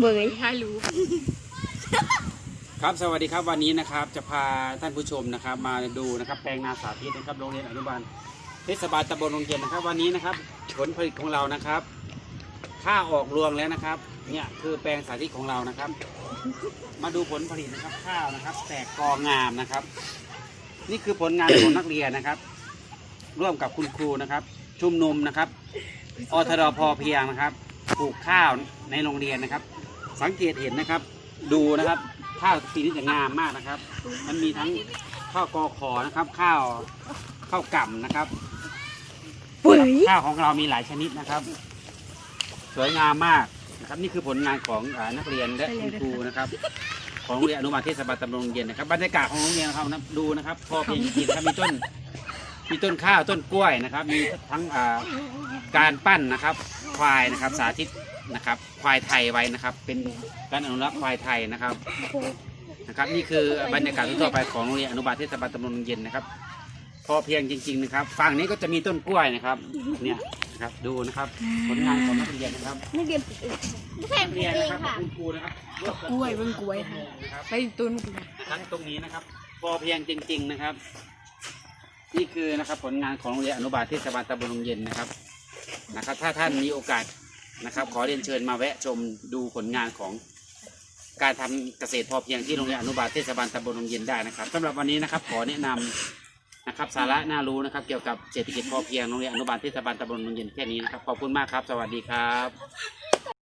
เบยให้รู้ ครับสวัสดีครับวันนี้นะครับจะพาท่านผู้ชมนะครับมาดูนะครับแปลงนาสาธิตนะครับโรงเรียนอนุบาลเทศบาลตำบลโรงเรียนนะครับ วันนี้นะครับผลผลิตของเรานะครับข้าวออกรวงแล้วนะครับ เนี่ยคือแปลงสาธิตของเรานะครับ มาดูผลผลิตนะครับข้าวนะครับ แตกกองามนะครับ นี่คือผลงานของนักเรียนนะครับ ร่วมกับคุณครูนะครับ ชุมนุมนะครับอทดพอเพียงนะครับปลูกข้าวในโรงเรียนนะครับ สังเกตเห็นนะครับ ดูนะครับ ข้าวปีนี้จะงามมากนะครับ มันมีทั้งข้าวกอขอนะครับ ข้าวข้าวกล่ำนะครับเบยข้าวของเรามีหลายชนิดนะครับ สวยงามมากนะครับ นี่คือผลงานของอานักเรียนและคุณครูนะครับ ของโรงเรียนอนุบาลเทศบาลตำบลโรงเรียนนะครับบรรยากาศของโรงเรียนนะครับดูนะครับ พอเพียงจริงๆนะครับมีต้นมีต้นข้าวต้นกล้วยนะครับ มีทั้งอ่าการปั้นนะครับ ควายนะครับ สาธิตนะครับ ควายไทยไว้นะครับ เป็นการอนุรักษ์ควายไทยนะครับนะครับ นี่คือบรรยากาศทั่วๆไปของโรงเรียนอนุบาลเทศบาลตำบลโรงเรียนนะครับ พอเพียงจริง ๆ นะครับฝั่งนี้ก็จะมีต้นกล้วยนะครับ เนี่ยนะครับดูนะครับผลงานของนักเรียนนะครับนักเรียนไม่ใช่นักเรียนนะครับกับคุณครูนะครับกล้วยเบิ่งกล้วยค่ะนะครับไปตุนกล้วยทั้งตรงนี้นะครับ พอเพียงจริง ๆ นะครับ นี่คือนะครับผลงานของโรงเรียนอนุบาลเทศบาลตำบลโรงเย็นนะครับ นะครับ ถ้าท่านมีโอกาสนะครับ ขอเรียนเชิญมาแวะชมดูผลงานของการทำเกษตรพอเพียงที่โรงเรียนอนุบาลเทศบาลตำบลลงเย็นได้นะครับสำหรับวันนี้นะครับขอแนะนำนะครับสาระน่ารู้นะครับ เกี่ยวกับเศรษฐกิจพอเพียงโรงเรียนอนุบาลเทศบาลตำบลลงเย็นแค่นี้นะครับขอบคุณมากครับ สวัสดีครับ